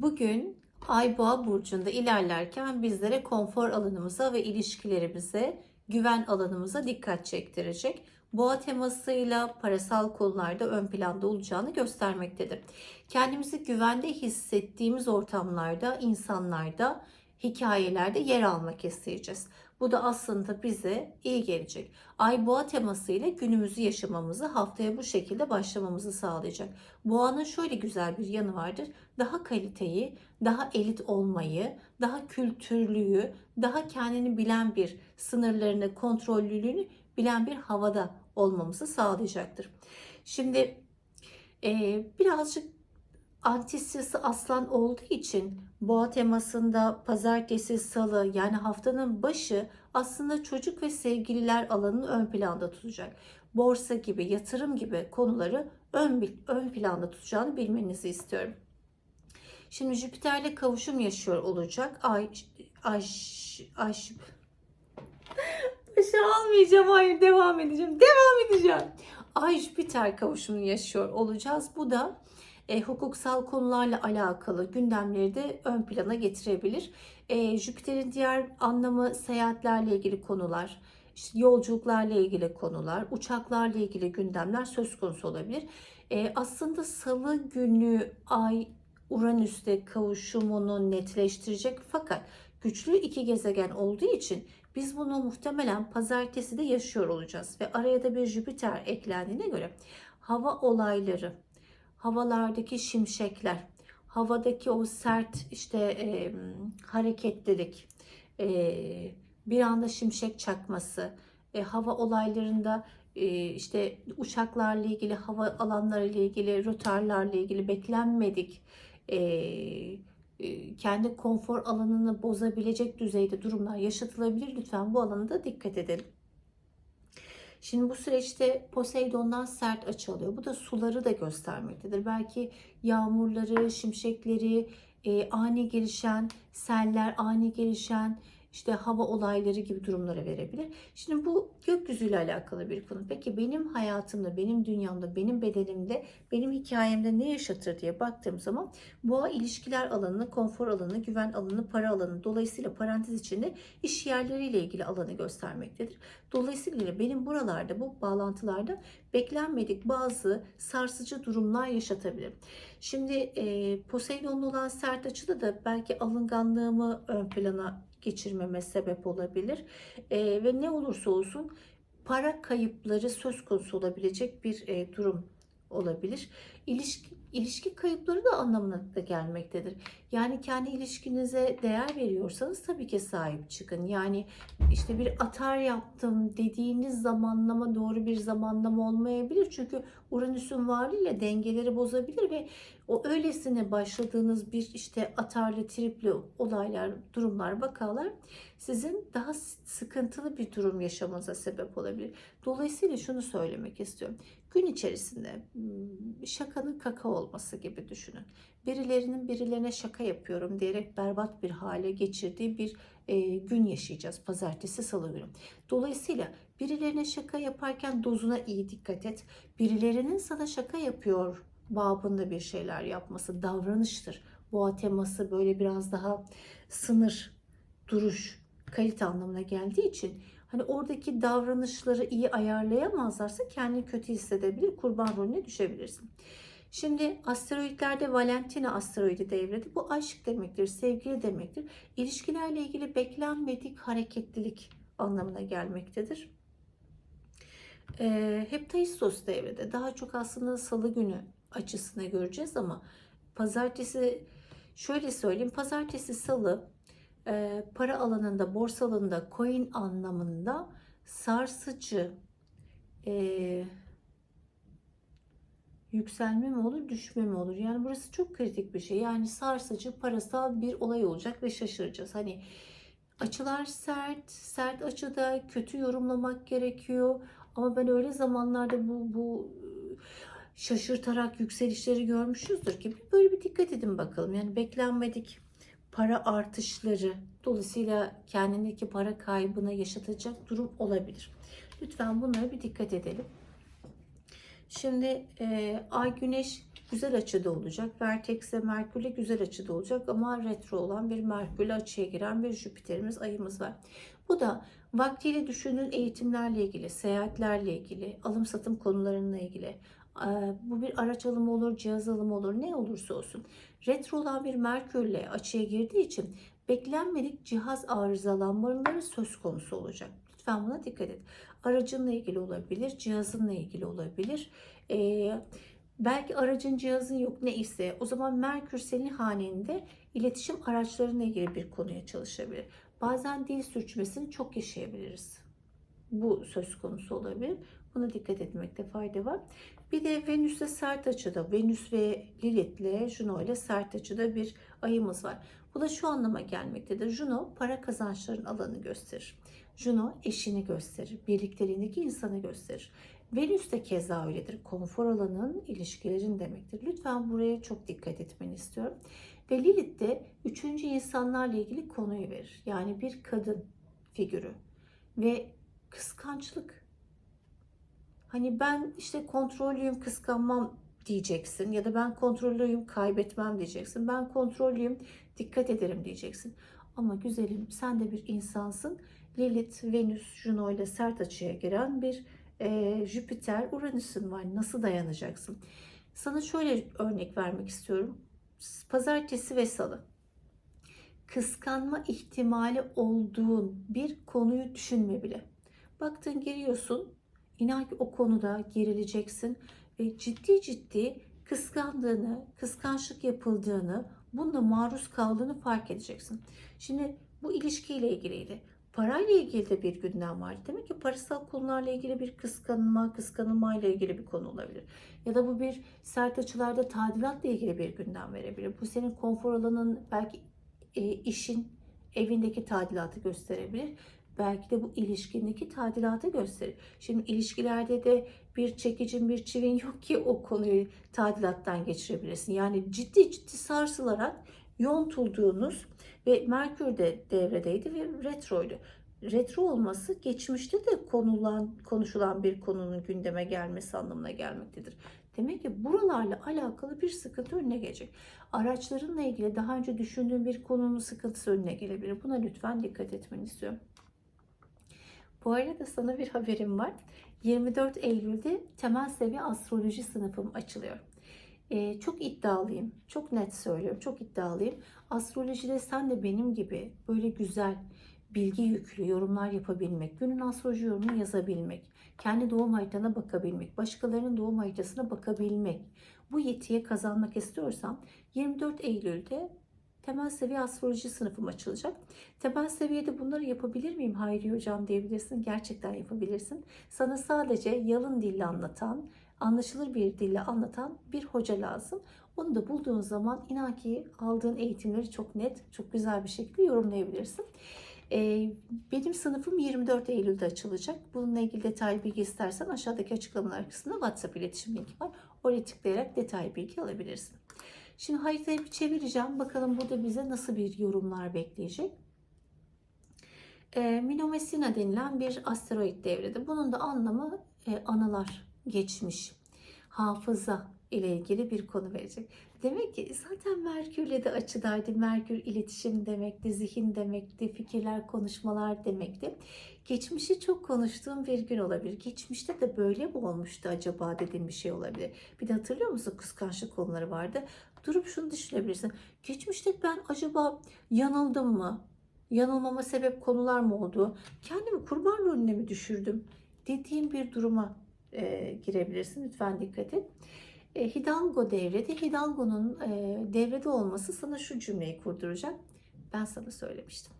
Bugün Ay Boğa burcunda ilerlerken bizlere konfor alanımıza ve ilişkilerimize, güven alanımıza dikkat çektirecek. Boğa temasıyla parasal konularda ön planda olacağını göstermektedir. Kendimizi güvende hissettiğimiz ortamlarda, insanlarda, hikayelerde yer almak isteyeceğiz. Bu da aslında bize iyi gelecek. Ay boğa teması ile günümüzü yaşamamızı haftaya bu şekilde başlamamızı sağlayacak. Boğanın şöyle güzel bir yanı vardır. Daha kaliteyi, daha elit olmayı, daha kültürlüyü, daha kendini bilen bir sınırlarını, kontrollülüğünü bilen bir havada olmamızı sağlayacaktır. Şimdi e, birazcık antisisi aslan olduğu için boğa temasında pazartesi, salı yani haftanın başı aslında çocuk ve sevgililer alanını ön planda tutacak. Borsa gibi, yatırım gibi konuları ön, ön planda tutacağını bilmenizi istiyorum. Şimdi Jüpiter'le kavuşum yaşıyor olacak. Ay, ay, ay, Başa almayacağım. Hayır devam edeceğim. Devam edeceğim. Ay Jüpiter kavuşumunu yaşıyor olacağız. Bu da e, hukuksal konularla alakalı gündemleri de ön plana getirebilir. E, Jüpiter'in diğer anlamı seyahatlerle ilgili konular, işte yolculuklarla ilgili konular, uçaklarla ilgili gündemler söz konusu olabilir. E, aslında salı günü ay Uranüs'te kavuşumunu netleştirecek fakat güçlü iki gezegen olduğu için biz bunu muhtemelen pazartesi de yaşıyor olacağız ve araya da bir Jüpiter eklendiğine göre hava olayları, havalardaki şimşekler, havadaki o sert işte e, hareketlilik, e, bir anda şimşek çakması, e, hava olaylarında e, işte uçaklarla ilgili, hava alanları ile ilgili, rotarlarla ilgili beklenmedik e, kendi konfor alanını bozabilecek düzeyde durumlar yaşatılabilir. Lütfen bu alanda dikkat edelim. Şimdi bu süreçte Poseidon'dan sert açı alıyor. Bu da suları da göstermektedir. Belki yağmurları, şimşekleri, e, ani gelişen seller, ani gelişen işte hava olayları gibi durumlara verebilir. Şimdi bu gökyüzüyle alakalı bir konu. Peki benim hayatımda, benim dünyamda, benim bedenimde, benim hikayemde ne yaşatır diye baktığım zaman boğa ilişkiler alanını, konfor alanını, güven alanını, para alanını dolayısıyla parantez içinde iş yerleriyle ilgili alanı göstermektedir. Dolayısıyla benim buralarda bu bağlantılarda beklenmedik bazı sarsıcı durumlar yaşatabilir. Şimdi e, Poseidon'la olan sert açıda da belki alınganlığımı ön plana geçirmeme sebep olabilir. E, ve ne olursa olsun para kayıpları söz konusu olabilecek bir e, durum olabilir. İlişki, ilişki kayıpları da anlamına da gelmektedir. Yani kendi ilişkinize değer veriyorsanız tabii ki sahip çıkın. Yani işte bir atar yaptım dediğiniz zamanlama doğru bir zamanlama olmayabilir. Çünkü Uranüs'ün varlığıyla dengeleri bozabilir ve o öylesine başladığınız bir işte atarlı, tripli olaylar, durumlar, vakalar sizin daha sıkıntılı bir durum yaşamanıza sebep olabilir. Dolayısıyla şunu söylemek istiyorum. Gün içerisinde şakanın kaka olması gibi düşünün. Birilerinin birilerine şaka yapıyorum diyerek berbat bir hale geçirdiği bir e, gün yaşayacağız pazartesi salı günü. Dolayısıyla birilerine şaka yaparken dozuna iyi dikkat et. Birilerinin sana şaka yapıyor babında bir şeyler yapması davranıştır. Boğa teması böyle biraz daha sınır, duruş, kalite anlamına geldiği için hani oradaki davranışları iyi ayarlayamazlarsa kendini kötü hissedebilir, kurban rolüne düşebilirsin. Şimdi asteroidlerde Valentina asteroidi devrede. Bu aşk demektir, sevgi demektir. İlişkilerle ilgili beklenmedik hareketlilik anlamına gelmektedir. E, Heptaistos devrede. Daha çok aslında salı günü açısına göreceğiz ama pazartesi şöyle söyleyeyim. Pazartesi salı e, para alanında, borsa alanında, coin anlamında sarsıcı, e, yükselme mi olur, düşme mi olur? Yani burası çok kritik bir şey. Yani sarsıcı, parasal bir olay olacak ve şaşıracağız. Hani açılar sert, sert açıda kötü yorumlamak gerekiyor. Ama ben öyle zamanlarda bu bu şaşırtarak yükselişleri görmüşüzdür ki böyle bir dikkat edin bakalım. Yani beklenmedik para artışları dolayısıyla kendindeki para kaybına yaşatacak durum olabilir. Lütfen bunlara bir dikkat edelim. Şimdi e, Ay Güneş güzel açıda olacak. Vertex ve Merkür'le güzel açıda olacak ama retro olan bir Merkür'le açıya giren bir Jüpiter'imiz, ayımız var. Bu da vaktiyle düşündüğün eğitimlerle ilgili, seyahatlerle ilgili, alım satım konularıyla ilgili. Ee, Bu bir araç alımı olur, cihaz alımı olur, ne olursa olsun. Retro olan bir Merkür'le açıya girdiği için beklenmedik cihaz arızalanmaları söz konusu olacak. Lütfen buna dikkat et. Aracınla ilgili olabilir, cihazınla ilgili olabilir. Ee, belki aracın cihazın yok neyse o zaman Merkür senin hanende iletişim araçlarına ilgili bir konuya çalışabilir. Bazen dil sürçmesini çok yaşayabiliriz. Bu söz konusu olabilir. Buna dikkat etmekte fayda var. Bir de Venüs'le sert açıda, Venüs ve Lilith'le Juno ile sert açıda bir ayımız var. Bu da şu anlama gelmektedir. Juno para kazançların alanı gösterir. Juno eşini gösterir, birlikteliğindeki insanı gösterir. Venüs de keza öyledir. Konfor alanın ilişkilerin demektir. Lütfen buraya çok dikkat etmeni istiyorum. Ve Lilith de üçüncü insanlarla ilgili konuyu verir. Yani bir kadın figürü ve kıskançlık. Hani ben işte kontrollüyüm, kıskanmam diyeceksin ya da ben kontrollüyüm, kaybetmem diyeceksin. Ben kontrollüyüm, dikkat ederim diyeceksin. Ama güzelim sen de bir insansın. Lilith, Venüs, Juno ile sert açıya giren bir e, Jüpiter, Uranüs'ün var. Nasıl dayanacaksın? Sana şöyle örnek vermek istiyorum. Pazartesi ve salı. Kıskanma ihtimali olduğun bir konuyu düşünme bile. Baktın giriyorsun. İnan ki o konuda gerileceksin ve ciddi ciddi kıskandığını, kıskançlık yapıldığını, bununla maruz kaldığını fark edeceksin. Şimdi bu ilişkiyle ilgiliydi. Parayla ilgili de bir gündem var. Demek ki parasal konularla ilgili bir kıskanma, kıskanılmayla ilgili bir konu olabilir. Ya da bu bir sert açılarda tadilatla ilgili bir gündem verebilir. Bu senin konfor alanın belki e, işin, evindeki tadilatı gösterebilir. Belki de bu ilişkindeki tadilatı gösterir. Şimdi ilişkilerde de bir çekicin bir çivin yok ki o konuyu tadilattan geçirebilirsin. Yani ciddi ciddi sarsılarak yontulduğunuz ve Merkür de devredeydi ve retroydu. Retro olması geçmişte de konulan, konuşulan bir konunun gündeme gelmesi anlamına gelmektedir. Demek ki buralarla alakalı bir sıkıntı önüne gelecek. Araçlarınla ilgili daha önce düşündüğün bir konunun sıkıntısı önüne gelebilir. Buna lütfen dikkat etmeni istiyorum. Bu arada sana bir haberim var. 24 Eylül'de temel seviye astroloji sınıfım açılıyor. Ee, çok iddialıyım. Çok net söylüyorum. Çok iddialıyım. Astrolojide sen de benim gibi böyle güzel, bilgi yüklü yorumlar yapabilmek, günün astroloji yorumunu yazabilmek, kendi doğum haritana bakabilmek, başkalarının doğum haritasına bakabilmek. Bu yetiye kazanmak istiyorsan 24 Eylül'de temel seviye astroloji sınıfım açılacak. Temel seviyede bunları yapabilir miyim Hayri Hocam diyebilirsin. Gerçekten yapabilirsin. Sana sadece yalın dille anlatan, anlaşılır bir dille anlatan bir hoca lazım. Onu da bulduğun zaman inan ki aldığın eğitimleri çok net, çok güzel bir şekilde yorumlayabilirsin. Ee, benim sınıfım 24 Eylül'de açılacak. Bununla ilgili detaylı bilgi istersen aşağıdaki açıklamalar kısmında WhatsApp iletişim linki var. Oraya tıklayarak detaylı bilgi alabilirsin. Şimdi haritayı bir çevireceğim. Bakalım burada bize nasıl bir yorumlar bekleyecek. E, denilen bir asteroid devrede. Bunun da anlamı e, anılar, geçmiş, hafıza ile ilgili bir konu verecek. Demek ki zaten Merkür'le de açıdaydı. Merkür iletişim demekti, zihin demekti, fikirler, konuşmalar demekti. Geçmişi çok konuştuğum bir gün olabilir. Geçmişte de böyle mi olmuştu acaba dediğim bir şey olabilir. Bir de hatırlıyor musun kıskançlık konuları vardı. Durup şunu düşünebilirsin. Geçmişte ben acaba yanıldım mı? Yanılmama sebep konular mı oldu? Kendimi kurban rolüne mi düşürdüm? Dediğim bir duruma e, girebilirsin. Lütfen dikkat et. E, Hidalgo devrede. Hidalgo'nun e, devrede olması sana şu cümleyi kurduracak. Ben sana söylemiştim.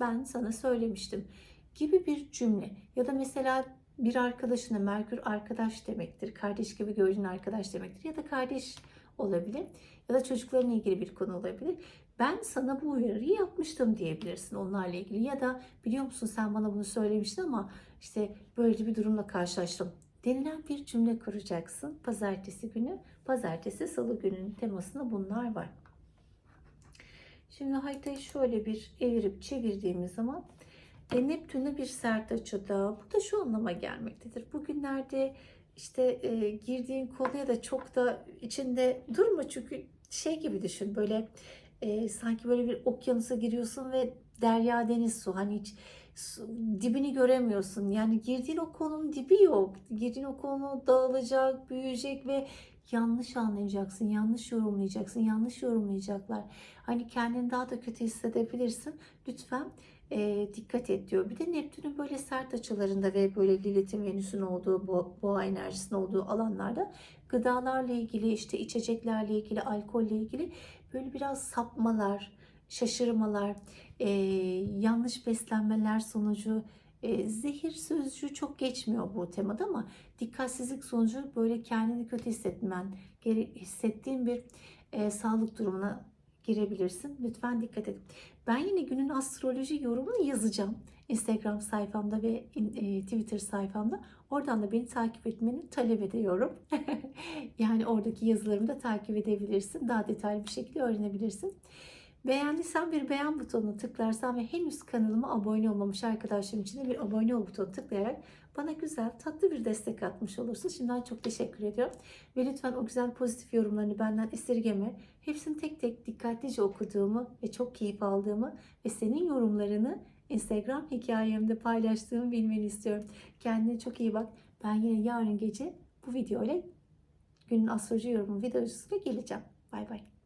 Ben sana söylemiştim gibi bir cümle. Ya da mesela bir arkadaşına Merkür arkadaş demektir. Kardeş gibi gördüğün arkadaş demektir. Ya da kardeş olabilir. Ya da çocuklarla ilgili bir konu olabilir. Ben sana bu uyarıyı yapmıştım diyebilirsin onlarla ilgili. Ya da biliyor musun sen bana bunu söylemiştin ama işte böyle bir durumla karşılaştım denilen bir cümle kuracaksın. Pazartesi günü, pazartesi salı gününün temasında bunlar var. Şimdi haritayı şöyle bir evirip çevirdiğimiz zaman e, Neptün'e bir sert açıda. Bu da şu anlama gelmektedir. Bugünlerde işte e, girdiğin konuya da çok da içinde durma çünkü şey gibi düşün böyle e, sanki böyle bir okyanusa giriyorsun ve derya deniz su hani hiç su- dibini göremiyorsun. Yani girdiğin o konunun dibi yok. Girdiğin o konu dağılacak, büyüyecek ve yanlış anlayacaksın, yanlış yorumlayacaksın, yanlış yorumlayacaklar. Hani kendini daha da kötü hissedebilirsin. Lütfen e, dikkat et diyor. Bir de Neptün'ün böyle sert açılarında ve böyle Lilith'in Venüs'ün olduğu, bo- boğa enerjisinin olduğu alanlarda gıdalarla ilgili, işte içeceklerle ilgili, alkolle ilgili böyle biraz sapmalar, şaşırmalar, e, yanlış beslenmeler sonucu e, zehir sözcüğü çok geçmiyor bu temada ama dikkatsizlik sonucu böyle kendini kötü hissetmen, hissettiğin bir e, sağlık durumuna girebilirsin. Lütfen dikkat et. Ben yine günün astroloji yorumunu yazacağım. Instagram sayfamda ve e, Twitter sayfamda. Oradan da beni takip etmeni talep ediyorum. yani oradaki yazılarımı da takip edebilirsin. Daha detaylı bir şekilde öğrenebilirsin. Beğendiysen bir beğen butonuna tıklarsan ve henüz kanalıma abone olmamış arkadaşlarım için de bir abone ol butonuna tıklayarak bana güzel tatlı bir destek atmış olursun. Şimdiden çok teşekkür ediyorum. Ve lütfen o güzel pozitif yorumlarını benden esirgeme. Hepsini tek tek dikkatlice okuduğumu ve çok keyif aldığımı ve senin yorumlarını Instagram hikayemde paylaştığımı bilmeni istiyorum. Kendine çok iyi bak. Ben yine yarın gece bu videoyla günün astroloji yorumu videosuyla geleceğim. Bay bay.